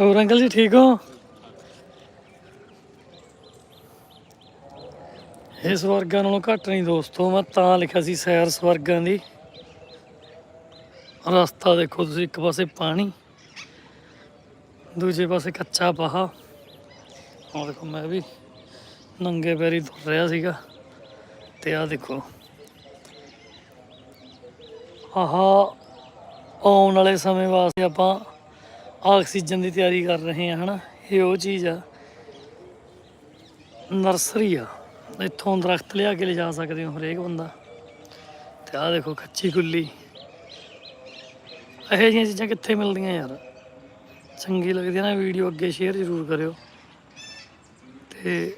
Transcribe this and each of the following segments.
ਹੋਰ ਅੰਕਲ ਜੀ ਠੀਕ ਹੋ? ਇਹ ਸਵਰਗਾਂ ਨਾਲੋਂ ਘੱਟ ਨਹੀਂ ਦੋਸਤੋ, ਮੈਂ ਤਾਂ ਲਿਖਿਆ ਸੀ ਸੈਰ ਸਵਰਗਾਂ ਦੀ। ਰਸਤਾ ਦੇਖੋ ਤੁਸੀਂ, ਇੱਕ ਪਾਸੇ ਪਾਣੀ, ਦੂਜੇ ਪਾਸੇ ਕੱਚਾ ਪਹਾ। ਆਹ ਦੇਖੋ, ਮੈਂ ਵੀ ਨੰਗੇ ਪੈਰੀ ਤੁਰ ਰਿਹਾ ਸੀਗਾ, ਤੇ ਆਹ ਦੇਖੋ। ਆਹਾ, ਆਉਣ ਵਾਲੇ ਸਮੇਂ ਵਾਸਤੇ ਆਪਾਂ ਆਕਸੀਜਨ ਦੀ ਤਿਆਰੀ ਕਰ ਰਹੇ ਹਾਂ ਹਨਾ? ਇਹ ਉਹ ਚੀਜ਼ ਆ। ਨਰਸਰੀ ਆ। ਇੱਥੋਂ ਦਰਖਤ ਲਿਆ ਕੇ ਲਿਜਾ ਸਕਦੇ ਹੋ ਹਰੇਕ ਬੰਦਾ। ਤੇ ਆਹ ਦੇਖੋ, ਕੱਚੀ ਗੁੱਲੀ। ਇਹੋ ਜਿਹੀਆਂ ਚੀਜ਼ਾਂ ਕਿੱਥੇ ਮਿਲਦੀਆਂ ਯਾਰ? ਚੰਗੀ ਲੱਗਦੀ ਆ ਨਾ, ਵੀਡੀਓ ਅੱਗੇ ਸ਼ੇਅਰ ਜ਼ਰੂਰ ਕਰਿਓ। ਤੇ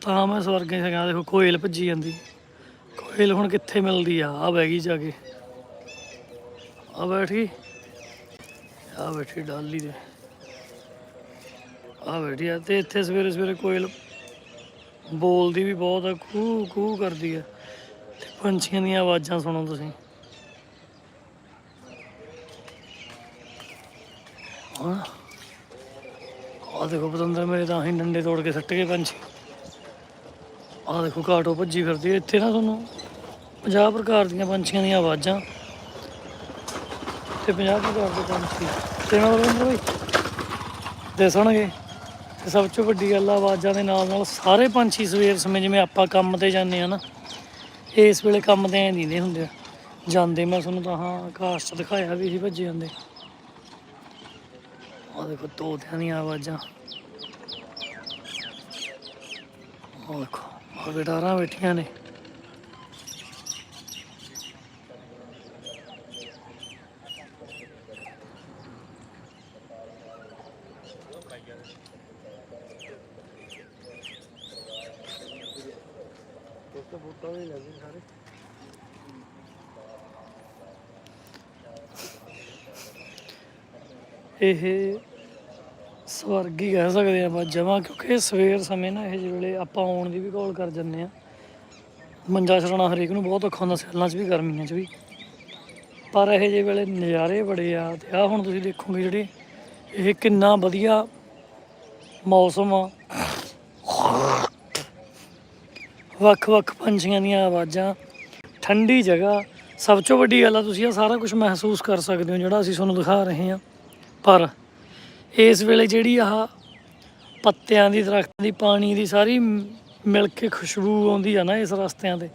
ਤਾਂ ਮੈਂ ਸਵਰਗੇ ਸੀਗਾ ਦੇਖੋ, ਕੋਇਲ ਭੱਜੀ ਜਾਂਦੀ। ਕੋਇਲ ਹੁਣ ਕਿੱਥੇ ਮਿਲਦੀ ਆ? ਆ ਬਹਿ ਗਈ ਜਾ ਕੇ। ਆ ਬੈਠ ਗਈ। ਆ ਬੈਠੀ ਡਾਲੀ ਦੇ। ਆ ਬੈਠੀ ਆ ਤੇ ਇੱਥੇ ਸਵੇਰੇ ਸਵੇਰੇ ਕੋਇਲ ਬੋਲਦੀ ਵੀ ਬਹੁਤ ਆ ਕੂ ਕੂ ਕਰਦੀ ਆ। ਤੇ ਪੰਛੀਆਂ ਦੀਆਂ ਆਵਾਜ਼ਾਂ ਸੁਣੋ ਤੁਸੀਂ। ਹਾਂ। ਆ ਦੇਖੋ ਪਤੰਦਰ ਮੇਰੇ ਤਾਂ ਹੀ ਡੰਡੇ ਤੋੜ ਕੇ ਸੱਟ ਗਏ ਪੰਛੀ। ਆ ਦੇਖੋ ਕਾਟੋ ਭੱਜੀ ਫਿਰਦੀ ਇੱਥੇ ਨਾ ਤੁਹਾਨੂੰ 50 ਪ੍ਰਕਾਰ ਦੀਆਂ ਪੰਛੀਆਂ ਦੀਆਂ ਆਵਾਜ਼ਾਂ ਤੇ 50 ਪ੍ਰਕਾਰ ਦੇ ਪੰਛੀ ਤੇ ਨਾ ਬਲਵਿੰਦਰ ਭਾਈ ਦੱਸਣਗੇ ਤੇ ਸਭ ਤੋਂ ਵੱਡੀ ਗੱਲ ਆ, ਆਵਾਜ਼ਾਂ ਦੇ ਨਾਲ ਨਾਲ ਸਾਰੇ ਪੰਛੀ ਸਵੇਰ ਸਮੇਂ ਜਿਵੇਂ ਆਪਾਂ ਕੰਮ ਤੇ ਜਾਂਦੇ ਆ ਨਾ, ਇਸ ਵੇਲੇ ਕੰਮ ਤੇ ਐਂ ਨਹੀਂ ਹੁੰਦੇ। ਜਾਂਦੇ ਮੈਂ ਤੁਹਾਨੂੰ ਤਾਂ ਹਾਂ ਆਕਾਸ਼ ਦਿਖਾਇਆ ਵੀ ਸੀ ਭੱਜੇ ਜਾਂਦੇ। ਆ ਦੇਖੋ ਤੋਤਿਆਂ ਦੀਆਂ ਆਵਾਜ਼ਾਂ। ਆ ਦੇਖੋ ਆ ਗਟਾਰਾਂ ਬੈਠੀਆਂ ਨੇ। ਇਹ ਸਵਰਗ ਹੀ ਕਹਿ ਸਕਦੇ ਆ ਆਪਾਂ, ਜਮਾ ਕਿਉਂਕਿ ਸਵੇਰ ਸਮੇਂ ਨਾ ਇਹ ਜਿਹੇ ਵੇਲੇ ਆਪਾਂ ਆਉਣ ਦੀ ਵੀ ਕੋਲ ਕਰ ਜੰਨੇ ਆ ਮੰਜਾ ਛੜਾਉਣਾ ਹਰੇਕ ਨੂੰ ਬਹੁਤ ਔਖਾ ਹੁੰਦਾ, ਸਿਆਲਾਂ 'ਚ ਵੀ, ਗਰਮੀਆਂ 'ਚ ਵੀ। ਪਰ ਇਹ ਜਿਹੇ ਵੇਲੇ ਨਜ਼ਾਰੇ ਬੜੇ ਆ ਤੇ ਆ ਹੁਣ ਤੁਸੀਂ ਦੇਖੋਗੇ ਜਿਹੜੇ ਇਹ ਕਿੰਨਾ ਵਧੀਆ ਮੌਸਮ ਆ। ਵੱਖ-ਵੱਖ ਪੰਛੀਆਂ ਦੀਆਂ ਆਵਾਜ਼ਾਂ, ਠੰਡੀ ਜਗ੍ਹਾ। ਸਭ ਤੋਂ ਵੱਡੀ ਗੱਲ ਆ ਤੁਸੀਂ ਇਹ ਸਾਰਾ ਕੁਝ ਮਹਿਸੂਸ ਕਰ ਸਕਦੇ ਹੋ ਜਿਹੜਾ ਅਸੀਂ ਤੁਹਾਨੂੰ ਦਿਖਾ ਰਹੇ ਹਾਂ। ਪਰ ਇਸ ਵੇਲੇ ਜਿਹੜੀ ਆਹ ਪੱਤਿਆਂ ਦੀ ਦਰਖਤਾਂ ਦੀ ਪਾਣੀ ਦੀ ਸਾਰੀ ਮਿਲ ਕੇ ਖੁਸ਼ਬੂ ਆਉਂਦੀ ਆ ਨਾ ਇਸ ਰਸਤਿਆਂ ਤੇ,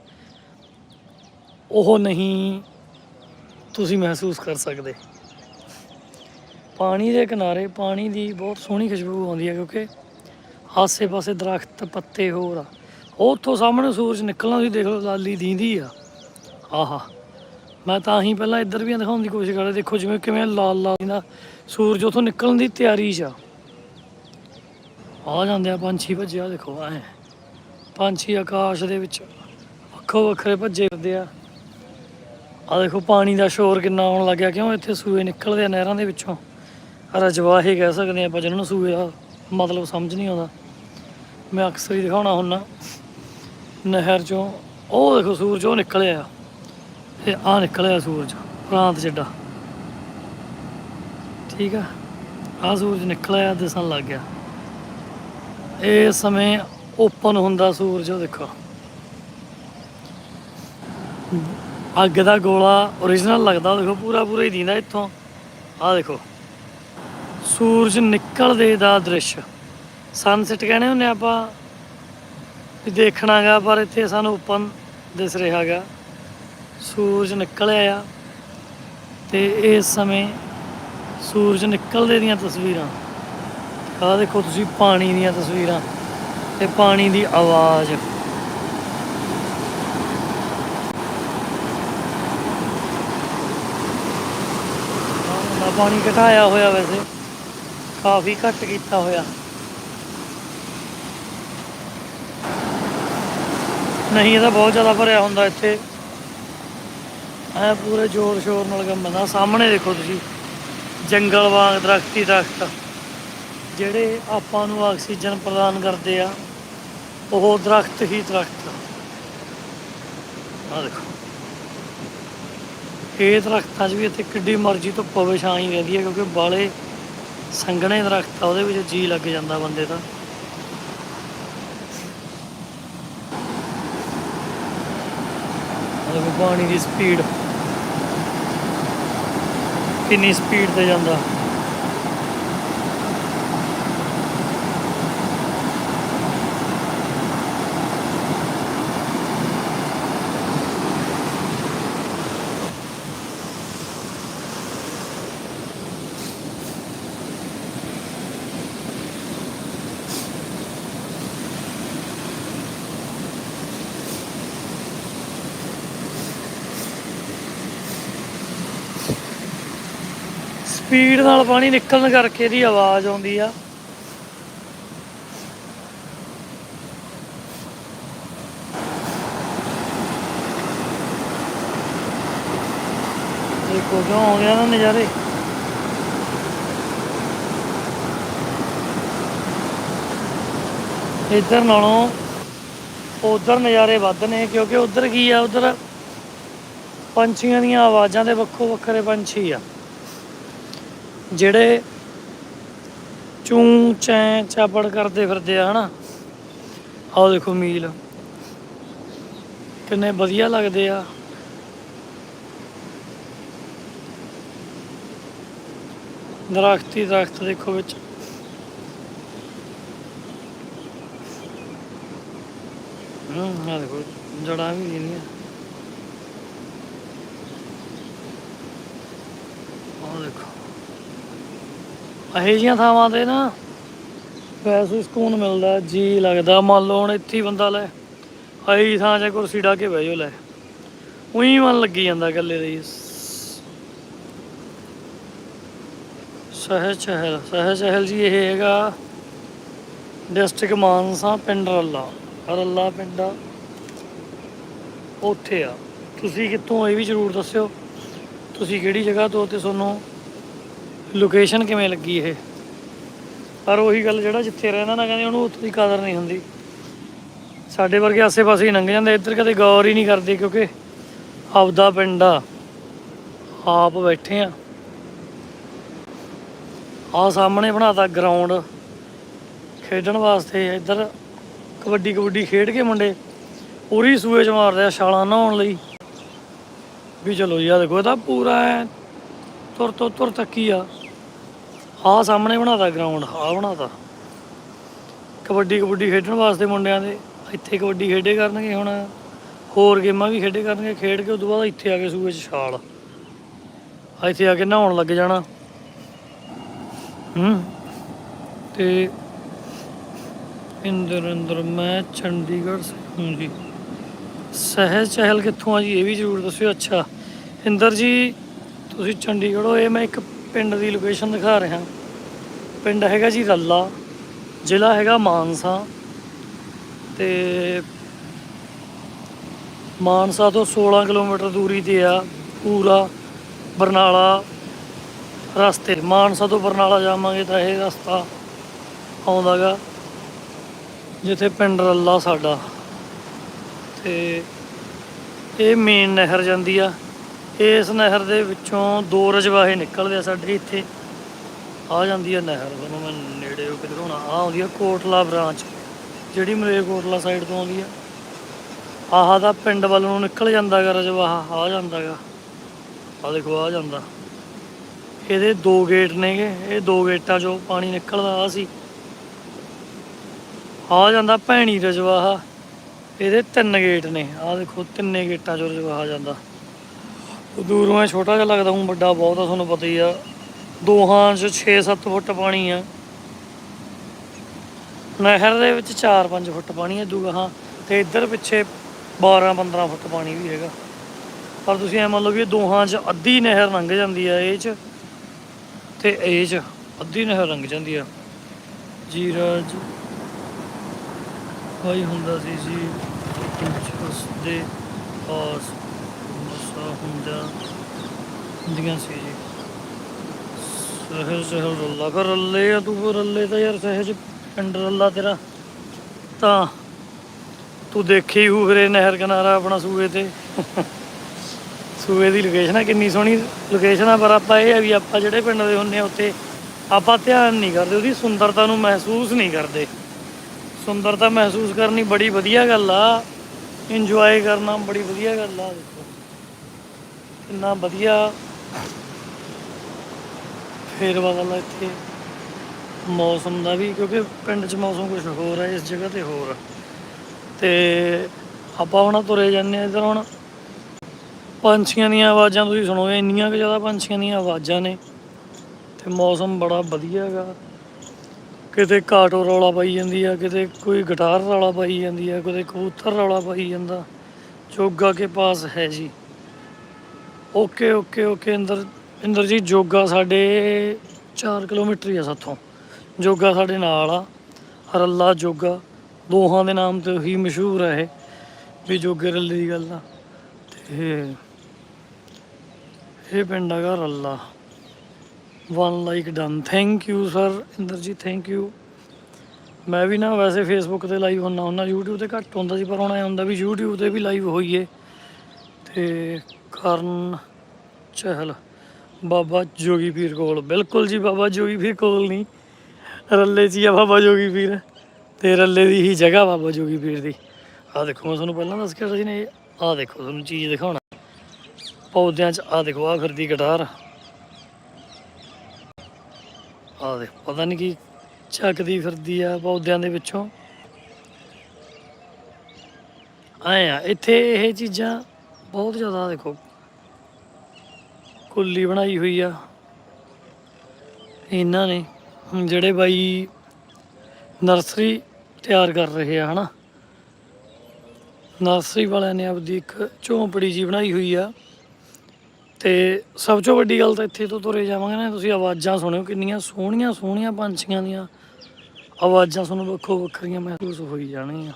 ਉਹ ਨਹੀਂ ਤੁਸੀਂ ਮਹਿਸੂਸ ਕਰ ਸਕਦੇ। ਪਾਣੀ ਦੇ ਕਿਨਾਰੇ ਪਾਣੀ ਦੀ ਬਹੁਤ ਸੋਹਣੀ ਖੁਸ਼ਬੂ ਆਉਂਦੀ ਹੈ ਕਿਉਂਕਿ ਆਸੇ-ਪਾਸੇ ਦਰਖਤ, ਪੱਤੇ ਹੋਰ ਆ। ਉਹ ਉੱਥੋਂ ਸਾਹਮਣੇ ਸੂਰਜ ਨਿਕਲਣਾ ਤੁਸੀਂ ਦੇਖ ਲਓ, ਲਾਲੀ ਦੀਂਦੀ ਆ। ਆਹਾ, ਮੈਂ ਤਾਂ ਹੀ ਪਹਿਲਾਂ ਇੱਧਰ ਵੀ ਦਿਖਾਉਣ ਦੀ ਕੋਸ਼ਿਸ਼ ਕਰ ਰਿਹਾ, ਦੇਖੋ ਜਿਵੇਂ ਕਿਵੇਂ ਲਾਲ ਲਾਲ ਦਾ ਸੂਰਜ ਉਥੋਂ ਨਿਕਲਣ ਦੀ ਤਿਆਰੀ 'ਚ ਆ। ਆ ਜਾਂਦੇ ਆ ਪੰਛੀ ਭੱਜਿਆ ਦੇਖੋ, ਐ। ਪੰਛੀ ਆਕਾਸ਼ ਦੇ ਵਿੱਚ ਵੱਖੋ ਵੱਖਰੇ ਭੱਜੇ ਫਿਰਦੇ ਆ। ਆ ਦੇਖੋ, ਪਾਣੀ ਦਾ ਸ਼ੋਰ ਕਿੰਨਾ ਆਉਣ ਲੱਗਿਆ, ਕਿਉਂ ਇੱਥੇ ਸੂਏ ਨਿਕਲਦੇ ਆ ਨਹਿਰਾਂ ਦੇ ਵਿੱਚੋਂ? ਰਜਵਾਹੇ ਕਹਿ ਸਕਦੇ ਆ ਭਜਨ ਨੂੰ ਸੂਏ ਦਾ ਮਤਲਬ ਸਮਝ ਨਹੀਂ ਆਉਂਦਾ। ਮੈਂ ਅਕਸਰ ਹੀ ਦਿਖਾਉਣਾ ਹੁੰਦਾ, ਨਹਿਰ ਚੋਂ, ਉਹ ਦੇਖੋ, ਸੂਰਜ ਉਹ ਨਿਕਲਿਆ ਆ। ਆ ਨਿਕਲਿਆ ਸੂਰਜ, ਪ੍ਰਾਂਤ ਚੱਡਾ ਠੀਕ ਆ। ਆ ਸੂਰਜ ਨਿਕਲਿਆ ਦਿਸਣ ਲੱਗ ਗਿਆ। ਇਹ ਸਮੇਂ ਓਪਨ ਹੁੰਦਾ ਸੂਰਜ, ਉਹ ਦੇਖੋ। ਅੱਗ ਦਾ ਗੋਲਾ origignal ਲੱਗਦਾ, ਉਹ ਦੇਖੋ ਪੂਰਾ ਪੂਰਾ ਹੀ ਦਿੰਦਾ ਇੱਥੋਂ। ਆ ਦੇਖੋ। ਸੂਰਜ ਨਿਕਲਦੇ ਦਾ ਦ੍ਰਿਸ਼। ਸਨਸੈਟ ਕਹਿੰਦੇ ਹੁੰਦੇ ਆਪਾਂ, ਵੀ ਦੇਖਣਾਗਾ ਪਰ ਇੱਥੇ ਸਾਨੂੰ ਓਪਨ ਦਿਸ ਰਿਹਾਗਾ ਸੂਰਜ ਨਿਕਲਿਆ ਆ ਤੇ ਇਸ ਸਮੇਂ ਸੂਰਜ ਨਿਕਲਦੇ ਦੀਆਂ ਤਸਵੀਰਾਂ। ਆਹ ਦੇਖੋ ਤੁਸੀਂ ਪਾਣੀ ਦੀਆਂ ਤਸਵੀਰਾਂ ਤੇ ਪਾਣੀ ਦੀ ਆਵਾਜ਼। ਪਾਣੀ ਘਟਾਇਆ ਹੋਇਆ ਵੈਸੇ। ਕਾਫੀ ਘੱਟ ਕੀਤਾ ਹੋਇਆ। ਨਹੀਂ, ਇਹ ਤਾਂ ਬਹੁਤ ਜ਼ਿਆਦਾ ਭਰਿਆ ਹੁੰਦਾ ਇੱਥੇ। ਐ ਪੂਰੇ ਜ਼ੋਰ ਸ਼ੋਰ ਨਾਲ ਕੰਮ ਬੰਦਾ ਸਾਹਮਣੇ ਦੇਖੋ ਤੁਸੀਂ। ਜੰਗਲ ਵਾਂਗ, ਦਰਖਤੀ ਦਰਖਤ, ਜਿਹੜੇ ਆਪਾਂ ਨੂੰ ਆਕਸੀਜਨ ਪ੍ਰਦਾਨ ਕਰਦੇ ਆ, ਉਹ ਦਰਖਤ ਹੀ ਦਰਖਤ ਆ। ਦੇਖੋ। ਇਹ ਦਰਖਤਾਂ 'ਚ ਵੀ ਇੱਥੇ ਕਿੱਡੀ ਮਰਜ਼ੀ ਤੋਂ ਹੋਵੇ, ਛਾਂ ਹੀ ਰਹਿੰਦੀ ਹੈ ਕਿਉਂਕਿ ਬਾਲੇ ਸੰਘਣੇ ਦਰਖਤ ਆ, ਉਹਦੇ ਵਿੱਚ ਜੀ ਲੱਗ ਜਾਂਦਾ ਬੰਦੇ ਦਾ। ਪਾਣੀ ਦੀ ਸਪੀਡ। ਕਿੰਨੀ ਸਪੀਡ ਤੇ ਜਾਂਦਾ। ਸਪੀਡ ਨਾਲ ਪਾਣੀ ਨਿਕਲਣ ਕਰਕੇ ਇਹਦੀ ਆਵਾਜ਼ ਆਉਂਦੀ ਆ। ਦੇਖੋ ਕਿਉਂ ਆਉਂਦੇ ਆ ਨਾ ਨਜ਼ਾਰੇ? ਇੱਧਰ ਨਾਲੋਂ ਉਧਰ ਨਜ਼ਾਰੇ ਵੱਧ ਨੇ, ਕਿਉਂਕਿ ਉਧਰ ਕੀ ਆ, ਉਧਰ ਪੰਛੀਆਂ ਦੀਆਂ ਆਵਾਜ਼ਾਂ ਦੇ ਵੱਖੋ ਵੱਖਰੇ ਪੰਛੀ ਆ। ਜਿਹੜੇ ਚੂੰ, ਚੈਂ ਚਾਪੜ ਕਰਦੇ ਫਿਰਦੇ ਆ, ਹਨਾ? ਆਹ ਦੇਖੋ ਮੀਲ। ਕਿੰਨੇ ਵਧੀਆ ਲੱਗਦੇ ਆ। ਦਰਖਤ ਹੀ ਦਰਖਤ ਦੇਖੋ ਵਿੱਚ। ਹੂੰ, ਆਹ ਦੇਖੋ ਜੜਾਂ ਵੀ ਨਹੀਂ ਆਹ ਦੇਖੋ। ਇਹੋ ਜਿਹੀਆਂ ਥਾਵਾਂ ਤੇ ਨਾ ਵੈਸੇ ਸਕੂਨ ਮਿਲਦਾ, ਜੀ ਲੱਗਦਾ। ਮੰਨ ਲਓ ਹੁਣ ਇੱਥੇ ਬੰਦਾ ਲੈ ਆਈ ਥਾਂ 'ਚ ਕੁਰਸੀ ਢਾ ਕੇ ਬਹਿ ਜਾਓ ਲੈ। ਉਹੀ ਮਨ ਲੱਗੀ ਜਾਂਦਾ ਇਕੱਲੇ ਦੇ ਸਹਿਜ ਚਹਿਲ ਸਹਿਜ ਚਹਿਲ ਜੀ ਇਹ ਹੈਗਾ ਡਿਸਟ੍ਰਿਕਟ ਮਾਨਸਾ, ਪਿੰਡ ਰੱਲਾ। ਰੱਲਾ ਪਿੰਡ ਆ। ਉੱਥੇ ਆ। ਤੁਸੀਂ ਕਿੱਥੋਂ ਇਹ ਵੀ ਜ਼ਰੂਰ ਦੱਸਿਓ। ਤੁਸੀਂ ਕਿਹੜੀ ਜਗ੍ਹਾ ਤੋਂ ਤੇ ਤੁਹਾਨੂੰ ਲੋਕੇਸ਼ਨ ਕਿਵੇਂ ਲੱਗੀ ਇਹ? ਪਰ ਉਹੀ ਗੱਲ ਜਿਹੜਾ ਜਿੱਥੇ ਰਹਿੰਦਾ ਨਾ, ਕਹਿੰਦੇ ਉਹਨੂੰ ਉੱਥੇ ਦੀ ਕਦਰ ਨਹੀਂ ਹੁੰਦੀ। ਸਾਡੇ ਵਰਗੇ ਆਸੇ-ਪਾਸੇ ਹੀ ਲੰਘ ਜਾਂਦੇ, ਇੱਧਰ ਕਦੇ ਗੌਰ ਹੀ ਨਹੀਂ ਕਰਦੇ ਕਿਉਂਕਿ ਆਪਦਾ ਪਿੰਡ ਆ। ਆਪ ਬੈਠੇ ਆ। ਆ ਸਾਹਮਣੇ ਬਣਾਤਾ ਗਰਾਊਂਡ ਖੇਡਣ ਵਾਸਤੇ ਇੱਧਰ ਕਬੱਡੀ ਕਬੱਡੀ ਖੇਡ ਕੇ ਮੁੰਡੇ ਪੂਰੀ ਸੂਏ ਚ ਮਾਰਦੇ ਆ ਛਾਲਾਂ ਨਹਾਉਣ ਲਈ। ਵੀ ਚਲੋ ਜੀ ਆ ਦੇਖੋ, ਇਹ ਤਾਂ ਪੂਰਾ ਤੁਰ ਤੋਂ ਤੁਰ ਤੱਕੀ ਆ। ਆ ਸਾਹਮਣੇ ਬਣਾਤਾ ਗਰਾਊਂਡ ਆ ਬਣਾਤਾ। ਕਬੱਡੀ ਕਬੱਡੀ ਖੇਡਣ ਵਾਸਤੇ ਮੁੰਡਿਆਂ ਦੇ, ਇੱਥੇ ਕਬੱਡੀ ਖੇਡੇ ਕਰਨਗੇ ਹੁਣ। ਹੋਰ ਗੇਮਾਂ ਵੀ ਖੇਡੇ ਕਰਨਗੇ, ਖੇਡ ਕੇ ਉਦੋਂ ਬਾਅਦ ਇੱਥੇ ਆ ਕੇ ਸੂਏ 'ਚ ਛਾਲ। ਇੱਥੇ ਆ ਕੇ ਨਹਾਉਣ ਲੱਗ ਜਾਣਾ। ਹੂੰ। ਤੇ ਇੰਦਰ ਅੰਦਰ ਮੈਂ ਚੰਡੀਗੜ੍ਹ ਸੇ ਹੂੰ ਜੀ। ਸਹਿਜ ਚਹਿਲ ਕਿੱਥੋਂ ਆ ਜੀ, ਇਹ ਵੀ ਜ਼ਰੂਰ ਦੱਸਿਓ। ਅੱਛਾ। ਇੰਦਰ ਜੀ, ਤੁਸੀਂ ਚੰਡੀਗੜ੍ਹ ਹੋ ਇਹ ਮੈਂ ਇੱਕ ਪਿੰਡ ਦੀ ਲੋਕੇਸ਼ਨ ਦਿਖਾ ਰਿਹਾ। ਪਿੰਡ ਹੈਗਾ ਜੀ ਰੱਲਾ, ਜ਼ਿਲ੍ਹਾ ਹੈਗਾ ਮਾਨਸਾ ਤੇ ਮਾਨਸਾ ਤੋਂ 16 ਕਿਲੋਮੀਟਰ ਦੂਰੀ ਤੇ ਆ ਪੂਰਾ ਬਰਨਾਲਾ ਰਸਤੇ। ਮਾਨਸਾ ਤੋਂ ਬਰਨਾਲਾ ਜਾਵਾਂਗੇ ਤਾਂ ਇਹ ਰਸਤਾ ਆਉਂਦਾਗਾ, ਜਿੱਥੇ ਪਿੰਡ ਰੱਲਾ ਸਾਡਾ। ਤੇ ਇਹ ਮੇਨ ਨਹਿਰ ਜਾਂਦੀ ਆ। ਇਸ ਨਹਿਰ ਦੇ ਵਿੱਚੋਂ ਦੋ ਰਜਵਾਹੇ ਨਿਕਲਦੇ ਆ ਸਾਡੇ ਇੱਥੇ। ਆ ਜਾਂਦੀ ਆ ਨਹਿਰ ਤੁਹਾਨੂੰ ਮੈਂ ਨੇੜੇ ਹੋ ਕੇ ਦਿਖਾਉਣਾ। ਆ ਆਉਂਦੀ ਆ ਕੋਟਲਾ ਬ੍ਰਾਂਚ, ਜਿਹੜੀ ਮਲੇਰਕੋਟਲਾ ਸਾਈਡ ਤੋਂ ਆਉਂਦੀ ਆ। ਆਹ ਦਾ ਪਿੰਡ ਵੱਲ ਨੂੰ ਨਿਕਲ ਜਾਂਦਾ ਗਾ ਰਜਵਾਹਾ, ਆ ਜਾਂਦਾ ਗਾ। ਆ ਦੇਖੋ, ਆ ਜਾਂਦਾ। ਇਹਦੇ ਦੋ ਗੇਟ ਨੇਗੇ, ਇਹ ਦੋ ਗੇਟਾਂ ਚੋਂ ਪਾਣੀ ਨਿਕਲਦਾ ਆ ਸੀ। ਆ ਜਾਂਦਾ ਭੈਣੀ ਰਜਵਾਹਾ, ਇਹਦੇ ਤਿੰਨ ਗੇਟ ਨੇ। ਆ ਦੇਖੋ, ਤਿੰਨੇ ਗੇਟਾਂ ਚੋਂ ਰਜਵਾਹਾ ਜਾਂਦਾ। ਦੂਰੋਂ ਇਹ ਛੋਟਾ ਜਿਹਾ ਲੱਗਦਾ, ਹੁਣ ਵੱਡਾ ਬਹੁਤ ਆ, ਤੁਹਾਨੂੰ ਪਤਾ ਹੀ ਆ। ਦੋਹਾਂ 'ਚ 6-7 ਫੁੱਟ ਪਾਣੀ ਆ। ਨਹਿਰ ਦੇ ਵਿੱਚ 4-5 ਫੁੱਟ ਪਾਣੀ ਹੈ ਦੂਗਾ ਤੇ ਇੱਧਰ ਪਿੱਛੇ 12-15 ਫੁੱਟ ਪਾਣੀ ਵੀ ਹੈਗਾ। ਪਰ ਤੁਸੀਂ ਐ ਮੰਨ ਲਓ ਵੀ ਇਹ ਦੋਹਾਂ 'ਚ ਅੱਧੀ ਨਹਿਰ ਲੰਘ ਜਾਂਦੀ ਆ, ਇਹ 'ਚ ਤੇ ਇਹ 'ਚ ਅੱਧੀ ਨਹਿਰ ਲੰਘ ਜਾਂਦੀ ਆ। ਜੀ ਰਾਜ ਹੁੰਦਾ ਸੀ ਜੀ ਉਸ ਦੇ ਪਾਸ ਮਸਾ ਹੁੰਦਾ। ਹੁੰਦੀਆਂ ਸੀ ਜੀ। ਸਹਿਜ ਸਹਿਜ ਰੱਲਾ ਫਿਰ ਰੱਲੇ ਆ ਤੂੰ ਫਿਰ ਰੱਲੇ ਤਾਂ ਯਾਰ ਸਹਿਜ ਪਿੰਡ ਰੱਲਾ ਤੇਰਾ। ਤਾਂ ਤੂੰ ਦੇਖੀ ਹੂ ਫਿਰ ਨਹਿਰ ਕਿਨਾਰਾ ਆਪਣਾ ਸੂਏ ਤੇ। ਸੂਏ ਦੀ ਲੋਕੇਸ਼ਨ ਆ ਕਿੰਨੀ ਸੋਹਣੀ ਲੋਕੇਸ਼ਨ ਆ, ਪਰ ਆਪਾਂ ਇਹ ਆ ਵੀ ਆਪਾਂ ਜਿਹੜੇ ਪਿੰਡ ਦੇ ਹੁੰਨੇ ਆ ਉੱਥੇ ਆਪਾਂ ਧਿਆਨ ਨਹੀਂ ਕਰਦੇ, ਉਹਦੀ ਸੁੰਦਰਤਾ ਨੂੰ ਮਹਿਸੂਸ ਨਹੀਂ ਕਰਦੇ। ਸੁੰਦਰਤਾ ਮਹਿਸੂਸ ਕਰਨੀ ਬੜੀ ਵਧੀਆ ਗੱਲ ਆ। ਇੰਜੋਏ ਕਰਨਾ ਬੜੀ ਵਧੀਆ ਗੱਲ ਆ। ਕਿੰਨਾ ਵਧੀਆ ਫੇਰ ਬਦਲ ਇੱਥੇ ਮੌਸਮ ਦਾ ਵੀ, ਕਿਉਂਕਿ ਪਿੰਡ 'ਚ ਮੌਸਮ ਕੁਝ ਹੋਰ ਹੈ ਇਸ ਜਗ੍ਹਾ ਤੇ ਹੋਰ ਆ। ਤੇ ਆਪਾਂ ਹੁਣ ਤੁਰੇ ਜਾਂਦੇ ਆ ਇੱਧਰ ਹੁਣ। ਪੰਛੀਆਂ ਦੀਆਂ ਆਵਾਜ਼ਾਂ ਤੁਸੀਂ ਸੁਣੋਗੇ, ਇੰਨੀਆਂ ਕੁ ਜ਼ਿਆਦਾ ਪੰਛੀਆਂ ਦੀਆਂ ਆਵਾਜ਼ਾਂ ਨੇ। ਤੇ ਮੌਸਮ ਬੜਾ ਵਧੀਆ ਹੈਗਾ। ਕਿਤੇ ਕਾਟੋ ਰੌਲਾ ਪਾਈ ਜਾਂਦੀ ਆ, ਕਿਤੇ ਕੋਈ ਗਿਟਾਰ ਰੌਲਾ ਪਾਈ ਜਾਂਦੀ ਆ, ਕਿਤੇ ਕਬੂਤਰ ਰੌਲਾ ਪਾਈ ਜਾਂਦਾ। ਜੋਗਾ ਕੇ ਪਾਸ ਹੈ ਜੀ। ਓਕੇ ਓਕੇ ਓਕੇ, ਅੰਦਰ ਇੰਦਰ ਜੀ ਜੋਗਾ ਸਾਡੇ 4 ਕਿਲੋਮੀਟਰ ਹੀ ਆ ਸਾਥੋਂ। ਜੋਗਾ ਸਾਡੇ ਨਾਲ ਆ ਰੱਲਾ ਜੋਗਾ। ਦੋਹਾਂ ਦੇ ਨਾਮ ਤੇ ਹੀ ਮਸ਼ਹੂਰ ਹੈ ਇਹ, ਵੀ ਜੋਗੇ ਰੱਲੇ ਦੀ ਗੱਲ ਆ। ਤੇ ਇਹ ਪਿੰਡ ਹੈਗਾ Ralla one like done thank you sir Inder ji thank you ਮੈਂ ਵੀ ਨਾ ਵੈਸੇ ਫੇਸਬੁੱਕ ਤੇ ਲਾਈਵ ਹੁੰਦਾ ਹੁੰਦਾ YouTube ਤੇ ਘੱਟ ਹੁੰਦਾ ਸੀ, ਪਰ ਹੁਣ ਐ ਹੁੰਦਾ ਵੀ YouTube ਤੇ ਵੀ ਲਾਈਵ ਹੋਈਏ। ਤੇ ਕਰਨ ਚਹਿਲ। ਬਾਬਾ ਜੋਗੀ ਪੀਰ ਕੋਲ। ਬਿਲਕੁਲ ਜੀ ਬਾਬਾ ਜੋਗੀ ਪੀਰ ਕੋਲ ਨਹੀਂ। ਰੱਲੇ 'ਚ ਹੀ ਆ ਬਾਬਾ ਜੋਗੀ ਪੀਰ ਤੇ ਰੱਲੇ ਦੀ ਹੀ ਜਗ੍ਹਾ ਬਾਬਾ ਜੋਗੀ ਪੀਰ ਦੀ। ਆ ਦੇਖੋ, ਮੈਂ ਤੁਹਾਨੂੰ ਪਹਿਲਾਂ ਦੱਸ ਕੇ ਹਟਿਆ ਸੀ ਨੇ ਆ ਦੇਖੋ, ਤੁਹਾਨੂੰ ਚੀਜ਼ ਦਿਖਾਉਣਾ। ਪੌਦਿਆਂ 'ਚ ਆ ਦੇਖੋ ਆ ਫਿਰਦੀ ਗਿਟਾਰ ਆ ਦੇਖ, ਪਤਾ ਨਹੀਂ ਕੀ ਚੱਕਦੀ ਫਿਰਦੀ ਆ ਪੌਦਿਆਂ ਦੇ ਵਿੱਚੋਂ। ਆਏ ਆ, ਇੱਥੇ ਇਹ ਚੀਜ਼ਾਂ ਬਹੁਤ ਜ਼ਿਆਦਾ ਦੇਖੋ ਕੁੱਲੀ ਬਣਾਈ ਹੋਈ ਆ। ਇਹਨਾਂ ਨੇ ਜਿਹੜੇ ਬਾਈ ਨਰਸਰੀ ਤਿਆਰ ਕਰ ਰਹੇ ਆ, ਹਨਾ? ਨਰਸਰੀ ਵਾਲਿਆਂ ਨੇ ਆਪਦੀ ਇੱਕ ਝੌਂਪੜੀ ਜੀ ਬਣਾਈ ਹੋਈ ਆ। ਤੇ ਸਭ ਤੋਂ ਵੱਡੀ ਗੱਲ ਤਾਂ ਇੱਥੇ ਤੋਂ ਤੁਰੇ ਜਾਵਾਂਗੇ ਨਾ, ਤੁਸੀਂ ਆਵਾਜ਼ਾਂ ਸੁਣਿਓ ਕਿੰਨੀਆਂ ਸੋਹਣੀਆਂ ਸੋਹਣੀਆਂ ਪੰਛੀਆਂ ਦੀਆਂ। ਆਵਾਜ਼ਾਂ ਤੁਹਾਨੂੰ ਵੱਖੋ ਵੱਖਰੀਆਂ ਮਹਿਸੂਸ ਹੋਈ ਜਾਣਗੀਆਂ।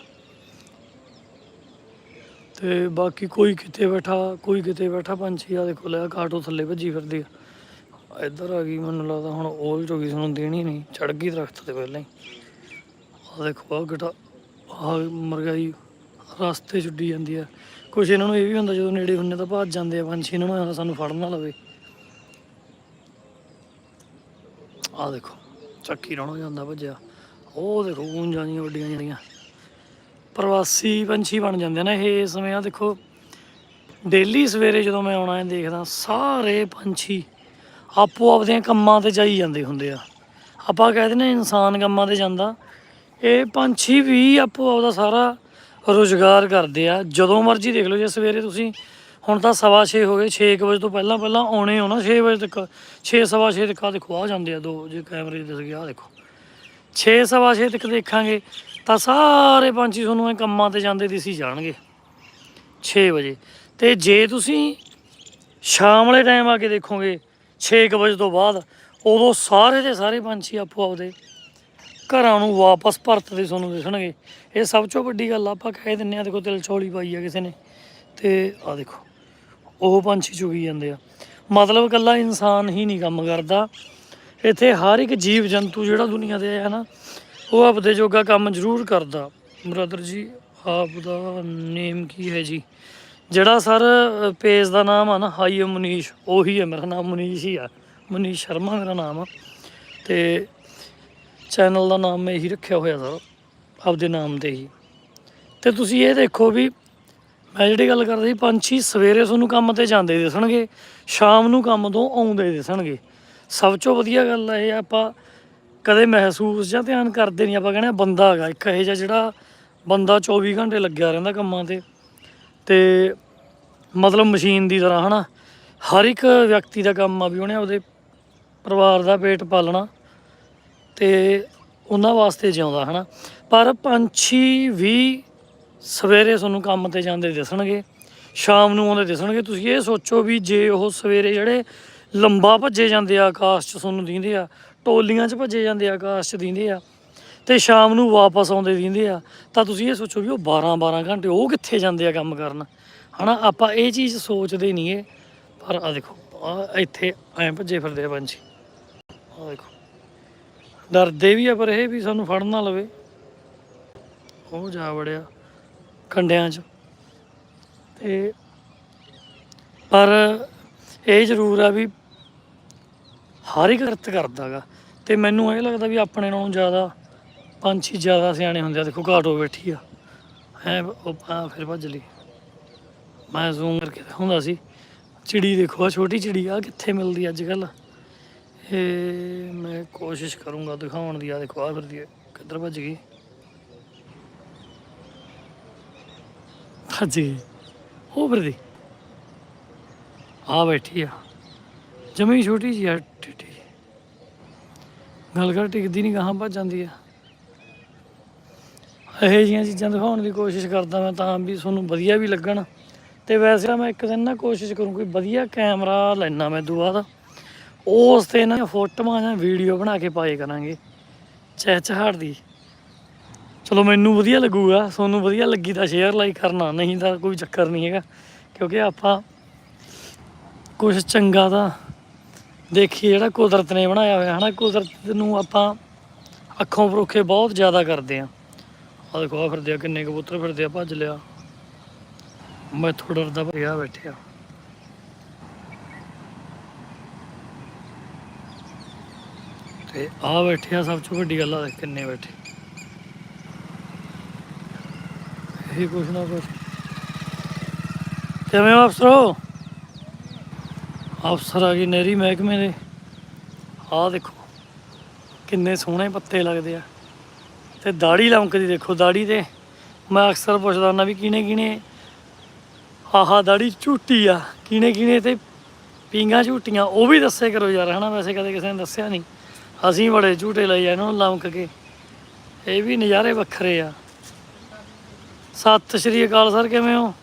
ਤੇ ਬਾਕੀ ਕੋਈ ਕਿਤੇ ਬੈਠਾ, ਕੋਈ ਕਿਤੇ ਬੈਠਾ, ਪੰਛੀ ਆ ਦੇਖੋ, ਲੈ ਕਾਟੋ ਥੱਲੇ ਭੱਜੀ ਫਿਰਦੀ ਆ। ਇੱਧਰ ਆ ਗਈ, ਮੈਨੂੰ ਲੱਗਦਾ ਹੁਣ ਉਹ ਹੋ ਗਈ ਸਾਨੂੰ ਦੇਣੀ ਨਹੀਂ ਚੜ ਗਈ ਦਰਖਤ ਤੇ ਪਹਿਲਾਂ ਹੀ। ਆ ਦੇਖੋ ਆ ਗਟਾ ਆ ਮਰਗਾਈ ਰਸਤੇ 'ਚ ਜਾਂਦੀ ਆ। ਕੁਛ ਇਹਨਾਂ ਨੂੰ ਇਹ ਵੀ ਹੁੰਦਾ, ਜਦੋਂ ਨੇੜੇ ਹੁੰਨੇ ਤਾਂ ਭੱਜ ਜਾਂਦੇ ਆ, ਪੰਛੀ ਇਹਨਾਂ ਨੂੰ ਸਾਨੂੰ ਫੜ ਨਾ ਲਵੇ। ਆ ਦੇਖੋ, ਚੱਕੀ ਰੌਣਾ ਜਾਂਦਾ ਭੱਜਿਆ। ਉਹ ਦੇਖੋ ਗੂੰਜਾਂ ਜਿਹੀਆਂ, ਵੱਡੀਆਂ ਜਿਹੜੀਆਂ ਪ੍ਰਵਾਸੀ ਪੰਛੀ ਬਣ ਜਾਂਦੇ ਆ ਨਾ ਇਹ ਇਸ ਸਮੇਂ। ਆ ਦੇਖੋ, ਡੇਲੀ ਸਵੇਰੇ ਜਦੋਂ ਮੈਂ ਆਉਣਾ ਹੈ ਦੇਖਦਾ ਸਾਰੇ ਪੰਛੀ ਆਪੋ ਆਪਦੇ ਕੰਮਾਂ ਤੇ ਜਾਈ ਜਾਂਦੇ ਹੁੰਦੇ ਆ। ਆਪਾਂ ਕਹਿ ਦਿੰਦੇ ਹਾਂ ਇਨਸਾਨ ਕੰਮਾਂ ਤੇ ਜਾਂਦਾ। ਇਹ ਪੰਛੀ ਵੀ ਆਪੋ ਆਪਦਾ ਸਾਰਾ ਰੁਜ਼ਗਾਰ ਕਰਦੇ ਆ। ਜਦੋਂ ਮਰਜ਼ੀ ਦੇਖ ਲਓ, ਜੇ ਸਵੇਰੇ ਤੁਸੀਂ ਹੁਣ ਤਾਂ ਸਵਾ ਛੇ ਹੋ ਗਏ 6 ਵਜੇ ਤੋਂ ਪਹਿਲਾਂ ਪਹਿਲਾਂ ਆਉਣੇ ਹੋ ਨਾ 6 ਵਜੇ ਤੱਕ 6 ਸਵਾ ਛੇ ਤੱਕ ਆ ਦੇਖੋ ਆ ਜਾਂਦੇ ਆ ਦੋ, ਜੇ ਕੈਮਰੇ 'ਚ ਦਿਸ ਗਿਆ ਆ ਦੇਖੋ। 6 ਸਵਾ ਛੇ ਤੱਕ ਦੇਖਾਂਗੇ ਤਾਂ ਸਾਰੇ ਪੰਛੀ ਤੁਹਾਨੂੰ ਇਹ ਕੰਮਾਂ ਤੇ ਜਾਂਦੇ ਦਿਸੀ ਜਾਣਗੇ। 6 ਵਜੇ। ਤੇ ਜੇ ਤੁਸੀਂ ਸ਼ਾਮ ਵਾਲੇ ਟਾਈਮ ਆ ਕੇ ਦੇਖੋਗੇ 6 ਵਜੇ ਤੋਂ ਬਾਅਦ, ਉਦੋਂ ਸਾਰੇ ਦੇ ਸਾਰੇ ਪੰਛੀ ਆਪੋ ਆਪਦੇ ਘਰਾਂ ਨੂੰ ਵਾਪਸ ਪਰਤਦੇ ਤੁਹਾਨੂੰ ਦਿਸਣਗੇ। ਇਹ ਸਭ ਤੋਂ ਵੱਡੀ ਗੱਲ ਆਪਾਂ ਕਹਿ ਦਿੰਨੇ ਆ, ਦੇਖੋ ਤਿਲ ਚੌਲੀ ਪਾਈ ਆ ਕਿਸੇ ਨੇ, ਤੇ ਆ ਦੇਖੋ, ਉਹ ਪੰਛੀ ਚੁਗੀ ਜਾਂਦੇ ਆ। ਮਤਲਬ ਕੱਲਾ ਇਨਸਾਨ ਹੀ ਨਹੀਂ ਕੰਮ ਕਰਦਾ। ਇੱਥੇ ਹਰ ਇੱਕ ਜੀਵ ਜੰਤੂ ਜਿਹੜਾ ਦੁਨੀਆ ਤੇ ਹੈ ਨਾ ਉਹ ਆਪਦੇ ਜੋਗਾ ਕੰਮ ਜ਼ਰੂਰ ਕਰਦਾ। ਬ੍ਰਦਰ ਜੀ ਆਪ ਦਾ ਨੇਮ ਕੀ ਹੈ ਜੀ? ਜਿਹੜਾ ਸਰ ਪੇਜ ਦਾ ਨਾਮ ਆ ਨਾ, ਹਾਈ ਮਨੀਸ਼, ਉਹੀ ਹੈ ਮੇਰਾ ਨਾਮ, ਮਨੀਸ਼ ਹੀ ਆ। ਮਨੀਸ਼ ਸ਼ਰਮਾ ਮੇਰਾ ਨਾਮ ਆ। ਤੇ ਚੈਨਲ ਦਾ ਨਾਮ ਮੈਂ ਇਹੀ ਰੱਖਿਆ ਹੋਇਆ ਸਰ, ਆਪਦੇ ਨਾਮ ਤੇ ਹੀ। ਤੇ ਤੁਸੀਂ ਇਹ ਦੇਖੋ ਵੀ, ਮੈਂ ਜਿਹੜੀ ਗੱਲ ਕਰਦਾ ਸੀ, ਪੰਛੀ ਸਵੇਰੇ ਤੁਹਾਨੂੰ ਕੰਮ ਤੇ ਜਾਂਦੇ ਦਿਸਣਗੇ, ਸ਼ਾਮ ਨੂੰ ਕੰਮ ਤੋਂ ਆਉਂਦੇ ਦਿਸਣਗੇ। ਸਭ ਤੋਂ ਵਧੀਆ ਗੱਲ ਇਹ ਆਪਾਂ ਕਦੇ ਮਹਿਸੂਸ ਜਾਂ ਧਿਆਨ ਕਰਦੇ ਨਹੀਂ, ਆਪਾਂ ਕਹਿੰਦੇ ਬੰਦਾ ਹੈਗਾ, ਇੱਕ ਇਹ ਜਿਹਾ ਜਿਹੜਾ ਬੰਦਾ 24 ਘੰਟੇ ਲੱਗਿਆ ਰਹਿੰਦਾ ਕੰਮਾਂ ਤੇ। ਤੇ ਮਤਲਬ ਮਸ਼ੀਨ ਦੀ ਤਰ੍ਹਾਂ, ਹਨਾ? ਹਰ ਇੱਕ ਵਿਅਕਤੀ ਦਾ ਕੰਮ ਆ ਵੀ ਉਹਨੇ ਆਪਦੇ ਪਰਿਵਾਰ ਦਾ ਪੇਟ ਪਾਲਣਾ ਤੇ ਉਹਨਾਂ ਵਾਸਤੇ ਜਿਉਂਦਾ, ਹਨਾ? ਪਰ ਪੰਛੀ ਵੀ ਸਵੇਰੇ ਤੁਹਾਨੂੰ ਕੰਮ ਤੇ ਜਾਂਦੇ ਦਿਸਣਗੇ, ਸ਼ਾਮ ਨੂੰ ਆਉਂਦੇ ਦਿਸਣਗੇ। ਤੁਸੀਂ ਇਹ ਸੋਚੋ ਵੀ ਜੇ ਉਹ ਸਵੇਰੇ ਜਿਹੜੇ ਲੰਬਾ ਭੱਜੇ ਜਾਂਦੇ ਆ, ਆਕਾਸ਼ 'ਚ ਤੁਹਾਨੂੰ ਦਿੰਦੇ ਆ ਟੋਲੀਆਂ 'ਚ ਭੱਜੇ ਜਾਂਦੇ ਆ, ਆਕਾਸ਼ 'ਚ ਦਿੰਦੇ ਆ ਤੇ ਸ਼ਾਮ ਨੂੰ ਵਾਪਸ ਆਉਂਦੇ ਦਿੰਦੇ ਆ। ਤਾਂ ਤੁਸੀਂ ਇਹ ਸੋਚੋ ਵੀ ਉਹ 12 12 ਘੰਟੇ ਉਹ ਕਿੱਥੇ ਜਾਂਦੇ ਆ ਕੰਮ ਕਰਨ। ਹਨਾ, ਆਪਾਂ ਇਹ ਚੀਜ਼ ਸੋਚਦੇ ਨਹੀਂ ਏ ਪਰ ਆ ਦੇਖੋ ਆ ਇੱਥੇ ਐਂ ਭੱਜੇ ਫਿਰਦੇ ਆ ਪੰਛੀ। ਆ ਦੇਖੋ, ਡਰਦੇ ਵੀ ਆ ਪਰ ਇਹ ਵੀ ਸਾਨੂੰ ਫੜ ਨਾ ਲਵੇ। ਉਹ ਜਾ ਵੜਿਆ ਕੰਡਿਆਂ 'ਚ। ਤੇ ਪਰ ਇਹ ਜ਼ਰੂਰ ਆ ਵੀ ਹਰ ਇੱਕ ਅਰਥ ਕਰਦਾਗਾ। ਤੇ ਮੈਨੂੰ ਇਹ ਲੱਗਦਾ ਵੀ ਆਪਣੇ ਨਾਲੋਂ ਜ਼ਿਆਦਾ ਪੰਛੀ ਜ਼ਿਆਦਾ ਸਿਆਣੇ ਹੁੰਦੇ ਆ। ਦੇਖੋ ਘਾਟੋ ਬੈਠੀ ਆ। ਹੈ, ਉਹ ਫਿਰ ਭੱਜ ਲਈ। ਮੈਂ ਜ਼ੂਮ ਕਰਕੇ ਦਿਖਾਉਂਦਾ ਸੀ। ਚਿੜੀ ਦੇਖੋ ਆ, ਛੋਟੀ ਚਿੜੀ ਆ, ਕਿੱਥੇ ਮਿਲਦੀ ਅੱਜ ਕੱਲ ਇਹ ਮੈਂ ਕੋਸ਼ਿਸ਼ ਕਰੂੰਗਾ ਦਿਖਾਉਣ ਦੀ। ਆ ਦੇਖੋ, ਆ ਫਿਰਦੀ ਹੈ ਕਿੱਧਰ ਭੱਜ ਗਈ? ਭੱਜ ਗਈ। ਉਹ ਫਿਰਦੀ। ਆ ਬੈਠੀ ਆ। ਜਮੀ ਛੋਟੀ ਜਿਹੀ ਆ ਟਿੱਟੀ ਗੱਲ ਕਰ, ਟਿਕਦੀ ਨਹੀਂ ਗਾਹਾਂ ਭੱਜ ਜਾਂਦੀ ਆ। ਇਹੋ ਜਿਹੀਆਂ ਚੀਜ਼ਾਂ ਦਿਖਾਉਣ ਦੀ ਕੋਸ਼ਿਸ਼ ਕਰਦਾ ਮੈਂ ਤਾਂ ਵੀ ਤੁਹਾਨੂੰ ਵਧੀਆ ਵੀ ਲੱਗਣ। ਤੇ ਵੈਸੇ ਤਾਂ ਮੈਂ ਇੱਕ ਦਿਨ ਨਾ ਕੋਸ਼ਿਸ਼ ਕਰੂੰ ਕੋਈ ਵਧੀਆ ਕੈਮਰਾ ਲੈਣਾ ਮੈਂ ਦੁਆ ਉਸ ਤੇ ਨਾ ਫੋਟੋਆਂ ਜਾਂ ਵੀਡੀਓ ਬਣਾ ਕੇ ਪਾਏ ਕਰਾਂਗੇ, ਚਹਿਚਹਾਟ ਦੀ। ਚਲੋ ਮੈਨੂੰ ਵਧੀਆ ਲੱਗੂਗਾ, ਤੁਹਾਨੂੰ ਵਧੀਆ ਲੱਗੀ ਤਾਂ ਸ਼ੇਅਰ ਲਾਈਕ ਕਰਨਾ, ਨਹੀਂ ਤਾਂ ਕੋਈ ਚੱਕਰ ਨਹੀਂ ਹੈਗਾ। ਕਿਉਂਕਿ ਆਪਾਂ ਕੁਝ ਚੰਗਾ ਤਾਂ ਦੇਖੀਏ ਜਿਹੜਾ ਕੁਦਰਤ ਨੇ ਬਣਾਇਆ ਹੋਇਆ, ਹਨਾ? ਕੁਦਰਤ ਨੂੰ ਆਪਾਂ ਅੱਖੋਂ ਪਰੋਖੇ ਬਹੁਤ ਜ਼ਿਆਦਾ ਕਰਦੇ ਆ ਆ ਦੇਖੋ ਆ ਫਿਰਦੇ ਆ, ਕਿੰਨੇ ਕਬੂਤਰ ਫਿਰਦੇ ਆ, ਭੱਜ ਲਿਆ। ਮੈਂ ਥੋੜਾ ਡਰਦਾ ਪਿਆ ਬੈਠਿਆ। ਤੇ ਆ ਬੈਠਿਆ ਸਭ ਤੋਂ ਵੱਡੀ ਗੱਲ ਆ ਦੇਖ ਕਿੰਨੇ ਬੈਠੇ। ਇਹ ਕੁਛ ਨਾ ਕੁਛ। ਕਿਵੇਂ ਅਫਸਰੋ? ਅਫਸਰ ਆ ਗਏ ਨਹਿਰੀ ਮਹਿਕਮੇ ਦੇ। ਆਹ ਦੇਖੋ, ਕਿੰਨੇ ਸੋਹਣੇ ਪੱਤੇ ਲੱਗਦੇ ਆ। ਤੇ ਦਾੜੀ ਲਮਕਦੀ ਦੇਖੋ ਦਾੜੀ ਤੇ ਮੈਂ ਅਕਸਰ ਪੁੱਛਦਾ ਹੁੰਦਾ ਵੀ ਕਿਨੇ ਕਿਨੇ ਆਹਾ ਦਾੜੀ ਝੂਟੀ ਆ ਕਿਨੇ ਕਿਨੇ ਤੇ ਪੀਂਗਾ ਝੂਟੀਆਂ, ਉਹ ਵੀ ਦੱਸੇ ਕਰੋ ਯਾਰ, ਹਨਾ? ਵੈਸੇ ਕਦੇ ਕਿਸੇ ਨੇ ਦੱਸਿਆ ਨਹੀਂ। ਅਸੀਂ ਬੜੇ ਝੂਟੇ ਲਈ ਜਾਂਦੇ ਉਹਨੂੰ ਲਮਕ ਕੇ। ਇਹ ਵੀ ਨਜ਼ਾਰੇ ਵੱਖਰੇ ਆ। ਸਤਿ ਸ਼੍ਰੀ ਅਕਾਲ ਸਰ, ਕਿਵੇਂ ਹੋ?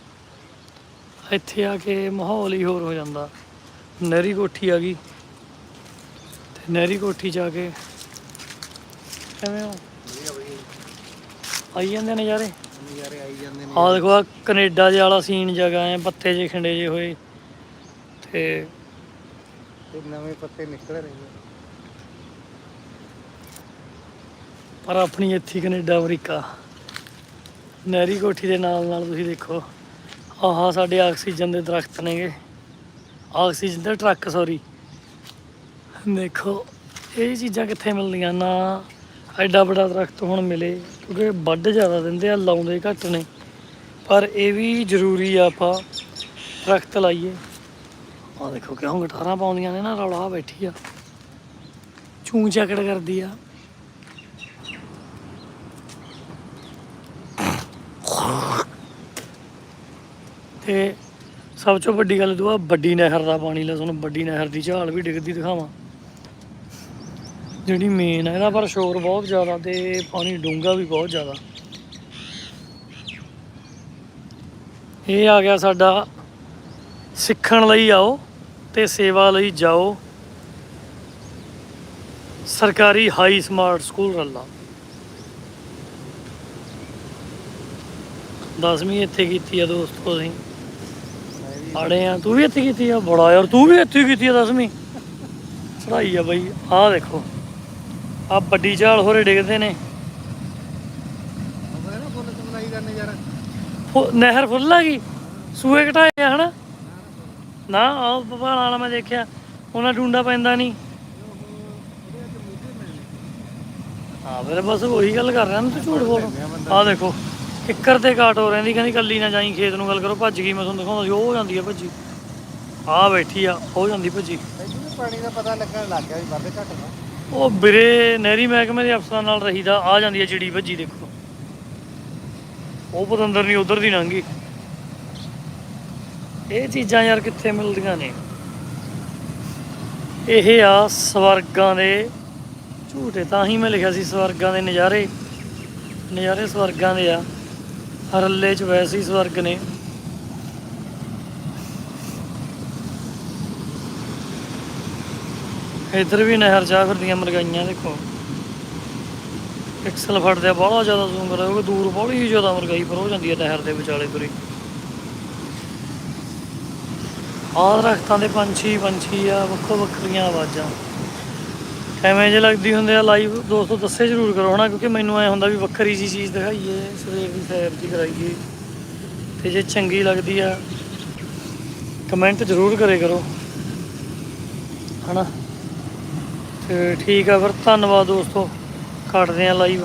ਇੱਥੇ ਆ ਕੇ ਮਾਹੌਲ ਹੀ ਹੋਰ ਹੋ ਜਾਂਦਾ। ਨਹਿਰੀ ਕੋਠੀ ਆ ਗਈ। ਤੇ ਨਹਿਰੀ ਕੋਠੀ ਆ ਕੇ ਕਿਵੇਂ ਹੋ? ਆਈ ਜਾਂਦੇ ਨਜ਼ਾਰੇ? ਨਜ਼ਾਰੇ ਆਈ ਜਾਂਦੇ ਨੇ। ਆਹ ਦੇਖੋ ਆ ਕੈਨੇਡਾ ਦੇ ਵਾਲਾ ਸੀਨ ਜਗ੍ਹਾ ਐ ਪੱਤੇ ਜੇ ਖਿੰਡੇ ਜੇ ਹੋਏ। ਤੇ ਤੇ ਨਵੇਂ ਪੱਤੇ ਨਿਕਲ ਰਹੇ ਨੇ। ਪਰ ਆਪਣੀ ਇੱਥੇ ਕੈਨੇਡਾ ਅਮਰੀਕਾ। ਨਹਿਰੀ ਕੋਠੀ ਦੇ ਨਾਲ ਨਾਲ ਤੁਸੀਂ ਦੇਖੋ ਆਹਾ ਸਾਡੇ ਆਕਸੀਜਨ ਦੇ ਦਰਖਤ ਨੇਗੇ। ਆਕਸੀਜਨ ਦਾ ਟਰੱਕ ਸੌਰੀ ਦੇਖੋ, ਇਹ ਚੀਜ਼ਾਂ ਕਿੱਥੇ ਮਿਲਦੀਆਂ ਨਾ, ਐਡਾ ਵੱਡਾ ਦਰਖਤ ਹੁਣ ਮਿਲੇ, ਕਿਉਂਕਿ ਵੱਢ ਜ਼ਿਆਦਾ ਦਿੰਦੇ ਆ, ਲਾਉਂਦੇ ਘੱਟ ਨੇ। ਪਰ ਇਹ ਵੀ ਜ਼ਰੂਰੀ ਆ ਆਪਾਂ ਦਰਖਤ ਲਾਈਏ। ਆ ਦੇਖੋ ਕਿਉਂ ਗਟਾਰਾਂ ਪਾਉਂਦੀਆਂ ਨੇ ਨਾ, ਰੌਲਾ ਬੈਠੀ ਆ। ਚੂੰ ਚੱਕੜ ਕਰਦੀ ਆ। ਤੇ ਸਭ ਤੋਂ ਵੱਡੀ ਗੱਲ ਦੁਆ, ਵੱਡੀ ਨਹਿਰ ਦਾ ਪਾਣੀ ਲੈ, ਤੁਹਾਨੂੰ ਵੱਡੀ ਨਹਿਰ ਦੀ ਝਾਲ ਵੀ ਡਿੱਗਦੀ ਦਿਖਾਵਾਂ। ਜਿਹੜੀ ਮੇਨ ਹੈ ਇਹਦਾ ਪਰ ਸ਼ੋਰ ਬਹੁਤ ਜ਼ਿਆਦਾ ਤੇ ਪਾਣੀ ਡੂੰਘਾ ਵੀ ਬਹੁਤ ਜ਼ਿਆਦਾ। ਇਹ ਆ ਗਿਆ ਸਾਡਾ ਸਿੱਖਣ ਲਈ ਆਓ ਤੇ ਸੇਵਾ ਲਈ ਜਾਓ। ਸਰਕਾਰੀ ਹਾਈ ਸਮਾਰਟ ਸਕੂਲ ਰੱਲਾ। ਦਸਵੀਂ ਇੱਥੇ ਕੀਤੀ ਆ ਦੋਸਤੋ ਅਸੀਂ। ਆੜੇ ਆ ਤੂੰ ਵੀ ਇੱਥੇ ਕੀਤੀ ਆ? ਬੜਾ ਯਾਰ ਤੂੰ ਵੀ ਇੱਥੇ ਕੀਤੀ ਆ ਦਸਵੀਂ ਚੜਾਈ ਆ ਬਈ ਆਹ ਦੇਖੋ। ਆ ਵੱਡੀ ਝਾਲ ਹੋਰੇ ਡਿੱਗਦੇ ਨੇ। ਨਹਿਰ ਫੁੱਲ ਆ ਗਈ? ਸੂਏ ਘਟਾਏ ਆ ਹਨਾ? ਨਾ ਆਹ ਭਵਾਨ ਵਾਲਾ ਮੈਂ ਦੇਖਿਆ ਉਹਨਾਂ ਡੂੰਡਾ ਪੈਂਦਾ ਨਹੀਂ ਫਿਰ ਬਸ ਉਹੀ ਗੱਲ ਕਰ ਰਿਹਾ ਨਾ ਤੂੰ ਝੂਠ ਬੋਲ। ਆਹ ਦੇਖੋ। ਕਿੱਕਰ ਤੇ ਕਾਟ ਹੋ ਰਹਿੰਦੀ ਕਹਿੰਦੀ ਕੱਲੀ ਨਾ ਜਾਈ ਖੇਤ ਨੂੰ ਗੱਲ ਕਰੋ ਭੱਜ ਗਈ ਮੈਂ ਤੁਹਾਨੂੰ ਦਿਖਾਉਂਦਾ ਸੀ ਉਹ ਹੋ ਜਾਂਦੀ ਆ ਭੱਜੀ। ਆਹ ਬੈਠੀ ਆ ਹੋ ਜਾਂਦੀ ਭੱਜੀ। ਮੈਨੂੰ ਵੀ ਪਾਣੀ ਦਾ ਪਤਾ ਲੱਗਣ ਲੱਗ ਗਿਆ ਵੀ ਵੱਧ ਘੱਟ ਨਾ ਉਹ ਵੀਰੇ ਨਹਿਰੀ ਮਹਿਕਮੇ ਦੇ ਅਫਸਰਾਂ ਨਾਲ ਰਹੀਦਾ ਆ ਜਾਂਦੀ ਹੈ ਚਿੜੀ ਭੱਜੀ ਦੇਖੋ। ਉਹ ਪਤੰਦਰ ਨਹੀਂ ਉਧਰ ਦੀ ਲੰਘੀ ਇਹ ਚੀਜ਼ਾਂ ਯਾਰ ਕਿੱਥੇ ਮਿਲਦੀਆਂ ਨੇ? ਇਹ ਆ ਸਵਰਗਾਂ ਦੇ ਝੂਟੇ ਤਾਂ ਹੀ ਮੈਂ ਲਿਖਿਆ ਸੀ ਸਵਰਗਾਂ ਦੇ ਨਜ਼ਾਰੇ। ਨਜ਼ਾਰੇ ਸਵਰਗਾਂ ਦੇ ਆ। ਰੱਲੇ ਚ ਵੈਸੇ ਹੀ ਸਵਰਗ ਨੇ। ਇੱਧਰ ਵੀ ਨਹਿਰ ਜਾ ਫਿਰਦੀਆਂ ਮਰਗਾਈਆਂ, ਦੇਖੋ। ਪਿਕਸਲ ਫੜਦੇ ਆ ਬਹੁਤ ਜ਼ਿਆਦਾ ਜ਼ੂਮ ਕਰਾ ਕਿਉਂਕਿ ਦੂਰ ਬਹੁਤ ਹੀ ਜ਼ਿਆਦਾ ਮਰਗਾਈ ਪਰ ਹੋ ਜਾਂਦੀ ਹੈ ਨਹਿਰ ਦੇ ਵਿਚਾਲੇ ਤੁਰੀ। ਆਹ ਦਰਖਤਾਂ ਦੇ ਪੰਛੀ ਪੰਛੀ ਆ, ਵੱਖੋ ਵੱਖਰੀਆਂ ਆਵਾਜ਼ਾਂ। ਐਵੇਂ ਜੇ ਲੱਗਦੀ ਹੁੰਦੇ ਆ ਲਾਈਵ ਦੋਸਤੋ ਦੱਸੇ ਜ਼ਰੂਰ ਕਰੋ ਹਨਾ, ਕਿਉਂਕਿ ਮੈਨੂੰ ਐ ਹੁੰਦਾ ਵੀ ਵੱਖਰੀ ਜੀ ਚੀਜ਼ ਦਿਖਾਈਏ, ਸਵੇਰ ਦੀ ਸੈਰ ਜੀ ਕਰਾਈਏ, ਤੇ ਜੇ ਚੰਗੀ ਲੱਗਦੀ ਆ ਕਮੈਂਟ ਜ਼ਰੂਰ ਕਰੇ ਕਰੋ, ਹਨਾ। ਤੇ ਠੀਕ ਆ ਫਿਰ, ਧੰਨਵਾਦ ਦੋਸਤੋ, ਕੱਟਦੇ ਆ ਲਾਈਵ